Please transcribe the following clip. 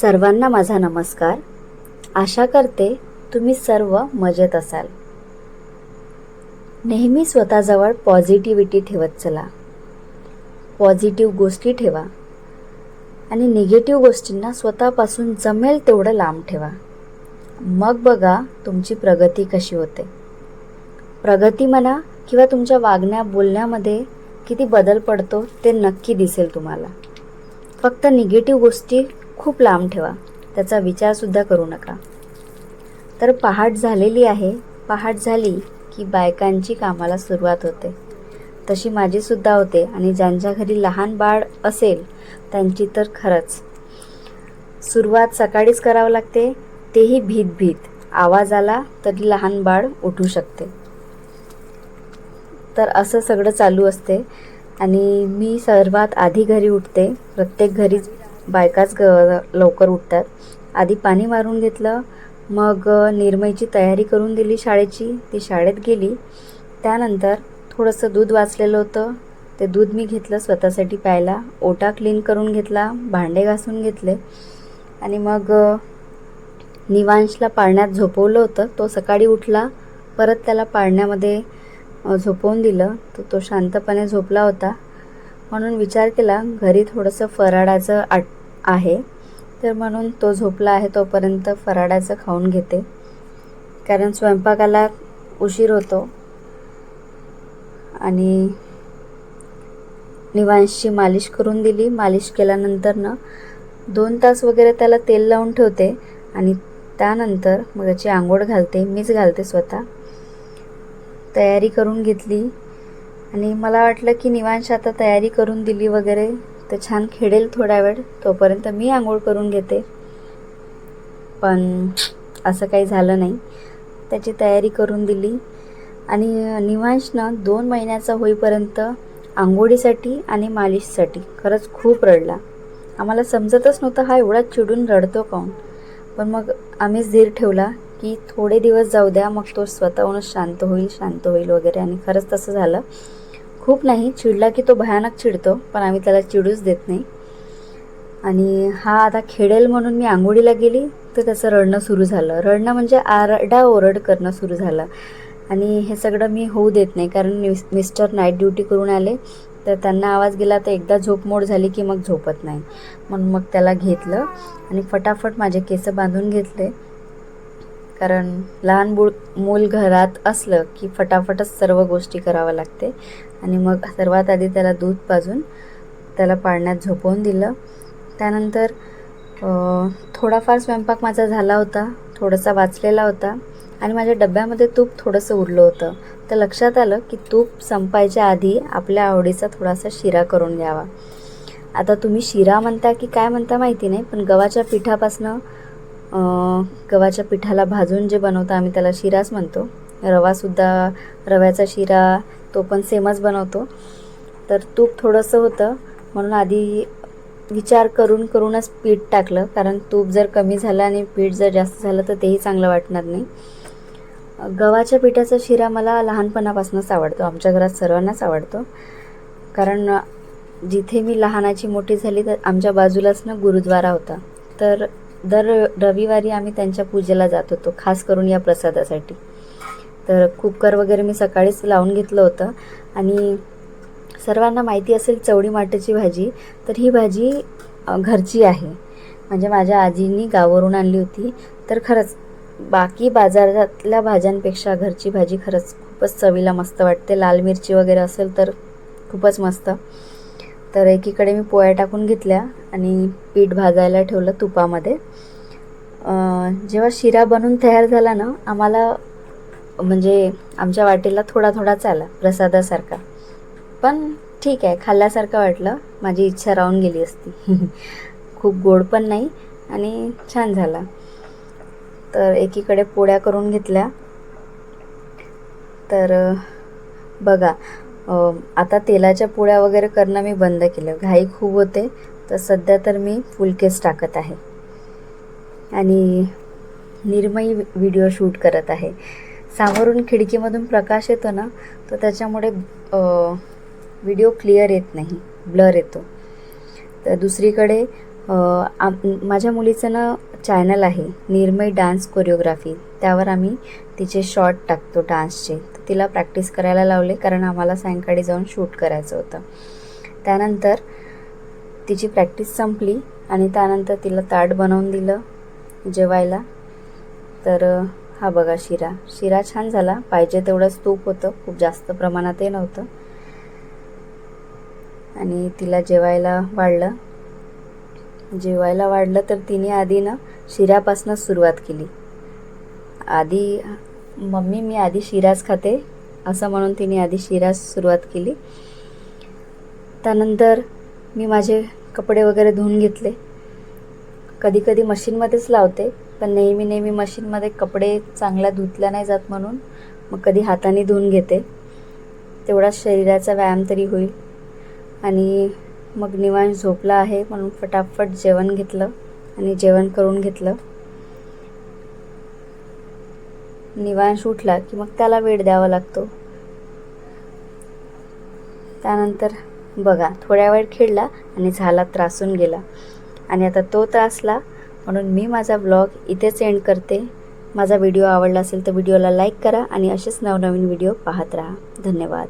सर्वांना माझा नमस्कार. आशा करते तुम्ही सर्व मजेत असाल. नेहमी स्वतःजवळ पॉझिटिव्हिटी ठेवत चला. पॉझिटिव्ह गोष्टी ठेवा. आणि निगेटिव्ह गोष्टींना स्वतःपासून जमेल तेवढं लांब ठेवा. मग बघा तुमची प्रगती कशी होते. प्रगती म्हणा किंवा तुमच्या वागण्या बोलण्यामध्ये किती बदल पडतो ते नक्की दिसेल तुम्हाला. फक्त निगेटिव्ह गोष्टी खूप लांब ठेवा. त्याचा विचारसुद्धा करू नका. तर पहाट झालेली आहे. पहाट झाली की बायकांची कामाला सुरुवात होते. तशी माझीसुद्धा होते आणि ज्यांच्या घरी लहान बाळ असेल त्यांची तर खरंच. सुरुवात सकाळीच करावं लागते. तेही भीत भीत आवाज आला तरी लहान बाळ उठू शकते. तर असं सगळं चालू असते आणि मी सर्वात आधी घरी उठते. प्रत्येक घरी बायकाच ग लवकर उठतात. आधी पाणी मारून घेतलं मग निर्मयची तयारी करून दिली शाळेची. ती शाळेत गेली. त्यानंतर थोडंसं दूध वाचलेलं होतं. ते दूध मी घेतलं स्वतःसाठी प्यायला. ओटा क्लीन करून घेतला भांडे घासून घेतले. आणि मग निवांशला पाळण्यात झोपवलं होतं. तो सकाळी उठला. परत त्याला पाळण्यामध्ये झोपवून दिलं. तर तो शांतपणे झोपला होता. म्हणून विचार केला घरी थोडंसं फराळाचं आट आहे. तर म्हणून तो झोपला आहे तोपर्यंत फराळाचं खाऊन घेते. कारण स्वयंपाकाला उशीर होतो. आणि निवांशची मालिश करून दिली. मालिश केल्यानंतर ना दोन तास वगैरे त्याला तेल लावून ठेवते आणि त्यानंतर मग त्याची आंघोळ घालते मीच घालते स्वतः. तयारी करून घेतली. आणि मला वाटलं की निवांश आता तयारी करून दिली वगैरे तर छान खेळेल थोडा वेळ तोपर्यंत मी आंघोळ करून घेते. पण असं काही झालं नाही. त्याची तयारी करून दिली. आणि निवांशनं दोन महिन्याचा होईपर्यंत आंघोळीसाठी आणि मालिशसाठी खरंच खूप रडला. आम्हाला समजतच नव्हतं हा एवढा चिडून रडतो काऊन? पण मग आम्ही धीर ठेवला की थोडे दिवस जाऊ द्या मग तो स्वतःहूनच शांत होईल शांत होईल वगैरे. आणि खरंच तसं झालं. खूप नाही चिडला की तो भयानक चिडतो पण आम्ही त्याला चिडूच देत नाही. आणि हा आता खेळेल म्हणून मी आंघोळीला गेली तर त्याचं रडणं सुरू झालं. रडणं म्हणजे आरडा ओरड करणं सुरू झालं. आणि हे सगळं मी होऊ देत नाही कारण मिस मिस्टर नाईट ड्युटी करून आले तर त्यांना आवाज गेला तर एकदा झोपमोड झाली की मग झोपत नाही. म्हणून मग त्याला घेतलं आणि फटाफट माझे केस बांधून घेतले. कारण लहान बुळ मूल घरात असलं की फटाफटच सर्व गोष्टी कराव्या लागते. आणि मग सर्वात आधी त्याला दूध पाजून त्याला पाळण्यात झोपवून दिलं. त्यानंतर थोडाफार स्वयंपाक माझा झाला होता थोडासा वाचलेला होता आणि माझ्या डब्यामध्ये तूप थोडंसं उरलं होतं. तर लक्षात आलं की तूप संपायच्या आधी आपल्या आवडीचा थोडासा शिरा करून घ्यावा. आता तुम्ही शिरा म्हणता की काय म्हणता माहिती नाही पण गव्हाच्या पिठापासनं गव्हाच्या पिठाला भाजून जे बनवतो आम्ही त्याला शिराच म्हणतो. रवासुद्धा रव्याचा शिरा तो पण सेमच बनवतो. तर तूप थोडंसं होतं. म्हणून आधी विचार करून करूनच पीठ टाकलं. कारण तूप जर कमी झालं आणि पीठ जर जास्त झालं तर तेही चांगलं वाटणार नाही. गव्हाच्या पिठाचा शिरा मला लहानपणापासूनच आवडतो. आमच्या घरात सर्वांनाच आवडतो. कारण जिथे मी लहानाची मोठी झाली तर आमच्या बाजूलाच ना गुरुद्वारा होता. तर दर रविवारी आम्ही त्यांच्या पूजेला जात होतो खास करून या प्रसादासाठी. तर कुकर वगैरे मी सकाळीच लावून घेतलं होतं. आणि सर्वांना माहिती असेल चवडी माटाची भाजी तर ही भाजी घरची आहे. म्हणजे माझ्या आजींनी गावावरून आणली होती. तर खरंच बाकी बाजारातल्या भाज्यांपेक्षा घरची भाजी खरंच खूपच चवीला मस्त वाटते. लाल मिरची वगैरे असेल तर खूपच मस्त. तर एकीकडे मी पोळ्या टाकून घेतल्या आणि पीठ भाजायला ठेवलं तुपामध्ये. जेव्हा शिरा बनून तयार झाला ना आम्हाला म्हणजे आमच्या वाटेला थोडा थोडाच आला प्रसादासारखा. पण ठीक आहे खाल्ल्यासारखं वाटलं. माझी इच्छा राहून गेली असती. खूप गोड पण नाही आणि छान झाला. तर एकीकडे पोळ्या करून घेतल्या. तर बघा आता तेलाच्या पोळ्या वगैरे करणं मी बंद केलं. घाई खूप होते तर सध्या तर मी फुलकेस टाकत आहे. आणि निर्मयी व्हिडिओ शूट करत आहे. सामोरून खिडकीमधून प्रकाश येतो ना तर त्याच्यामुळे व्हिडिओ क्लिअर येत नाही ब्लर येतो. तर दुसरीकडे आम माझ्या मुलीचं ना चॅनल आहे निर्मय डान्स कोरिओग्राफी त्यावर आम्ही तिचे शॉर्ट टाकतो डान्सचे तर तिला प्रॅक्टिस करायला लावले कारण आम्हाला सायंकाळी जाऊन शूट करायचं होतं. त्यानंतर तिची प्रॅक्टिस संपली आणि त्यानंतर तिला ताट बनवून दिलं जेवायला. तर हा बघा शिरा. शिरा छान झाला. पाहिजे तेवढंच तूप होतं. खूप जास्त प्रमाणातही नव्हतं. आणि तिला जेवायला वाढलं. जेवायला वाढलं तर तिने आधी ना शिऱ्यापासूनच सुरुवात केली. आधी मम्मी मी आधी शिराच खाते असं म्हणून तिने आधी शिराच सुरुवात केली. त्यानंतर मी माझे कपडे वगैरे धुवून घेतले. कधी कधी मशीनमध्येच लावते पण नेहमी नेहमी मशीनमध्ये कपडे चांगल्या धुतल्या नाही जात म्हणून मग कधी हाताने धुवून घेते. तेवढा शरीराचा व्यायाम तरी होईल. आणि मग निवांत झोपला आहे म्हणून फटाफट जेवण घेतलं. आणि जेवण करून घेतलं. निवांश उठला की मग त्याला वेळ द्यावा लागतो. त्यानंतर बघा थोड्या वेळ खेळला आणि झाला त्रासून गेला. आणि आता तो त्रासला म्हणून मी माझा ब्लॉग इथेच एंड करते. माझा व्हिडिओ आवडला असेल तर व्हिडिओला लाईक करा आणि असेच नवनवीन व्हिडिओ पाहत राहा. धन्यवाद.